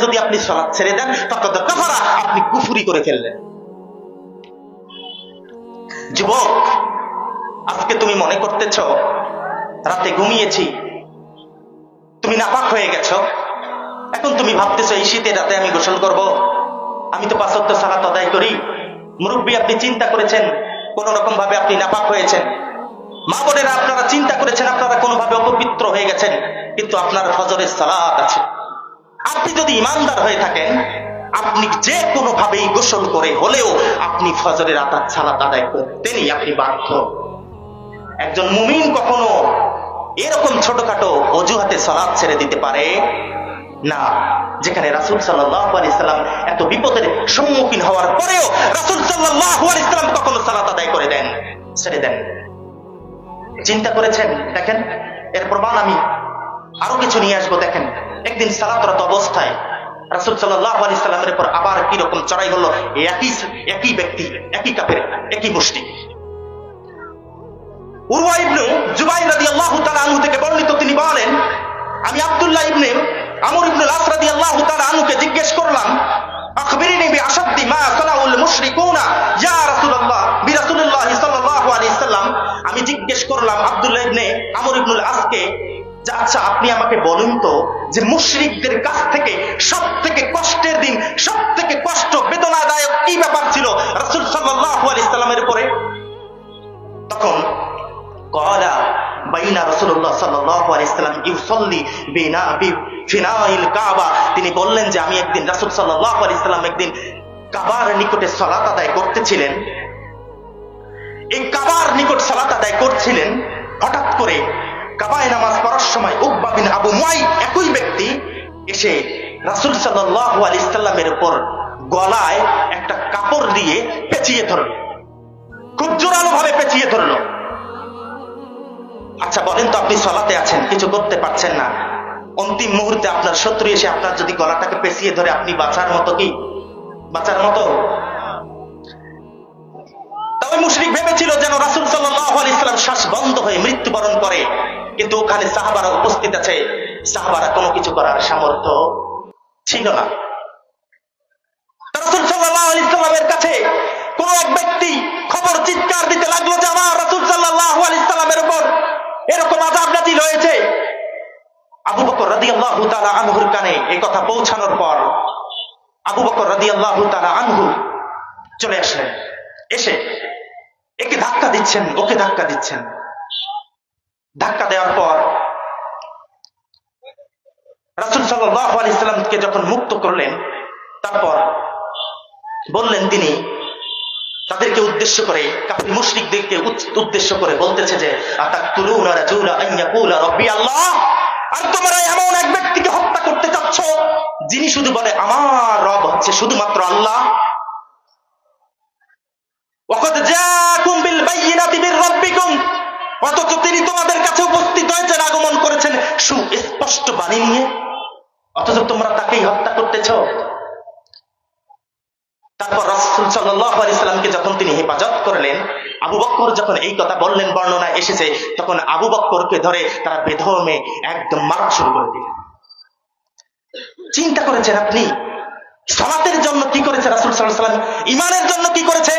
যদি আপনি ছেড়ে দেন আপনি করে ফেললেন। যুবক, আজকে তুমি মনে করতেছ, রাতে ঘুমিয়েছি, তুমি নাপাক হয়ে গেছো। এখন তুমি ভাবতেছো, এই শীতে রাতে আমি গোসল করব। আমি তো পাঁচত্ব সালাত আদায় করি। মুরব্বী, আপনি চিন্তা করেছেন, কোন রকম ভাবে আপনি নাপাক হয়েছেন। মা বোনেরা, আপনারা চিন্তা করেছেন, আপনারা অপবিত্র হয়ে গেছেন, কিন্তু আপনার ফজরের সালাত আছে। আপনি যদি ইমানদার হয়ে থাকেন, আপনি যে কোনো ভাবেই গোসল করে হলেও আপনি ফজরের আতার সালাত আদায় করতেনই আপনি বাধ্য। একজন মুমিন কখনো এরকম ছোটখাটো অজুহাতে সালাদ ছেড়ে দিতে পারে? না, যেখানে রাসুল আলাইসাল্লাম এত বিপদের সম্মুখীন হওয়ার পরেও রাসুল আলাইসাল্লাম কখনো সালাত আদায় করে দেন, ছেড়ে দেন। চিন্তা করেছেন? দেখেন এর প্রমাণ আমি আরও কিছু নিয়ে আসব, দেখেন। একদিন সালাতরত অবস্থায় রাসুল সাল্লাহ আবার চড়াই হলো একই একই ব্যক্তি, একই কাপের, একই আনহু থেকে তিনি বলেন, আমি আব্দুল্লাহ ইবনে আমর ইবনে আস রাদিয়াল্লাহু তাআলা আনহুকে জিজ্ঞেস করলাম জিজ্ঞেস করলাম, আবদুল্লাহ ইবনে আমর ইবনুল আসকে আচ্ছা আপনি আমাকে বলুন তো যে মুশরিকদের কাছ থেকে সব থেকে কষ্টের দিন সব থেকে কষ্ট, বেদনাদায়ক কি ব্যাপার ছিল রাসুল সাল্লাহ আলি ইসলামের উপরে? তখন কলা বাইনা রসুল্লাহ সাল্লাহ আলি ইসলাম ইউসল্লি বিনা ফিনাইল কাবা। তিনি বললেন যে, আমি একদিন রাসুল সাল্লাহ আলি ইসলাম একদিন কাবার নিকটে সলাত আদায় করতেছিলেন এই কাবার নিকট সালাত আদায় করছিলেন, হঠাৎ করে কাবায় নামাজ পড়ার সময় উকবা বিন আবু মুয়াই একই ব্যক্তি এসে রাসূল আলাইহি সাল্লামের উপর গলায় একটা কাপড় দিয়ে পেঁচিয়ে ধরল। খুব জোরালো ভাবে পেঁচিয়ে ধরলো। আচ্ছা বলেন তো আপনি সলাতে আছেন, কিছু করতে পারছেন না। অন্তিম মুহূর্তে আপনার শত্রু এসে আপনার যদি গলাটাকে পেঁচিয়ে ধরে, আপনি বাঁচার মতো কি? বাঁচার মতো? মুশরিক ভেবেছিল যেন রাসুল সাল্লাম শ্বাস বন্ধ হয়ে মৃত্যুবরণ করে। কিন্তু ওখানে সাহাবারা উপস্থিত আছে। সাহাবারা কোনো কিছু করার সামর্থ্য ছিল না। রাসুল সাল্লাহ আলি সাল্লামের কাছে কোন এক ব্যক্তি খবর, চিৎকার দিতে লাগল যে, আমার রাসুল সাল্লাহ আলি সাল্লামের উপর এরকম আজাব নাজিল হয়েছে। আবু বকর রাদি আল্লাহ আনহুর কানে এই কথা পৌঁছানোর পর আবু বকর রাদি আল্লাহ আনহু চলে আসলেন। এসে একে ধাক্কা দিচ্ছেন, ওকে ধাক্কা দিচ্ছেন। ধাক্কা দেওয়ার পর রাসুল সাল্লাহ আলি সাল্লামকে যখন মুক্ত করলেন, তারপর বললেন তিনি, তাদেরকে উদ্দেশ্য করে, কাফির মুশরিকদেরকে উদ্দেশ্য করে বলতেছে যে আল্লাহ। আর তোমরা এমন এক ব্যক্তিকে হত্যা করতে চাচ্ছ, যিনি শুধু বলে, আমার রব হচ্ছে শুধুমাত্র আল্লাহ ওয়াকাদ জাআকুম বিল বাইয়িনাতি মির রাব্বিকুম অথচ তিনি তোমাদের কাছে উপস্থিত হয়েছেন আগমন করেছেন সুস্পষ্ট বাণী নিয়ে? অথচ তোমরা তাকেই হত্যা করতেছো? তারপর রাসুল সাল্লাহ আলাইসাল্লামকে যখন তিনি হেফাজত করলেন, আবু বক্কর যখন এই কথা বললেন বর্ণনা এসেছে, তখন আবু বক্করকে ধরে তারা বেধমে একদম মারা শুরু করে দিলেন। চিন্তা করেছেন আপনি? সালাতের জন্য কি করেছে রাসুল সাল্লাহ সাল্লাম? ইমানের জন্য কি করেছে?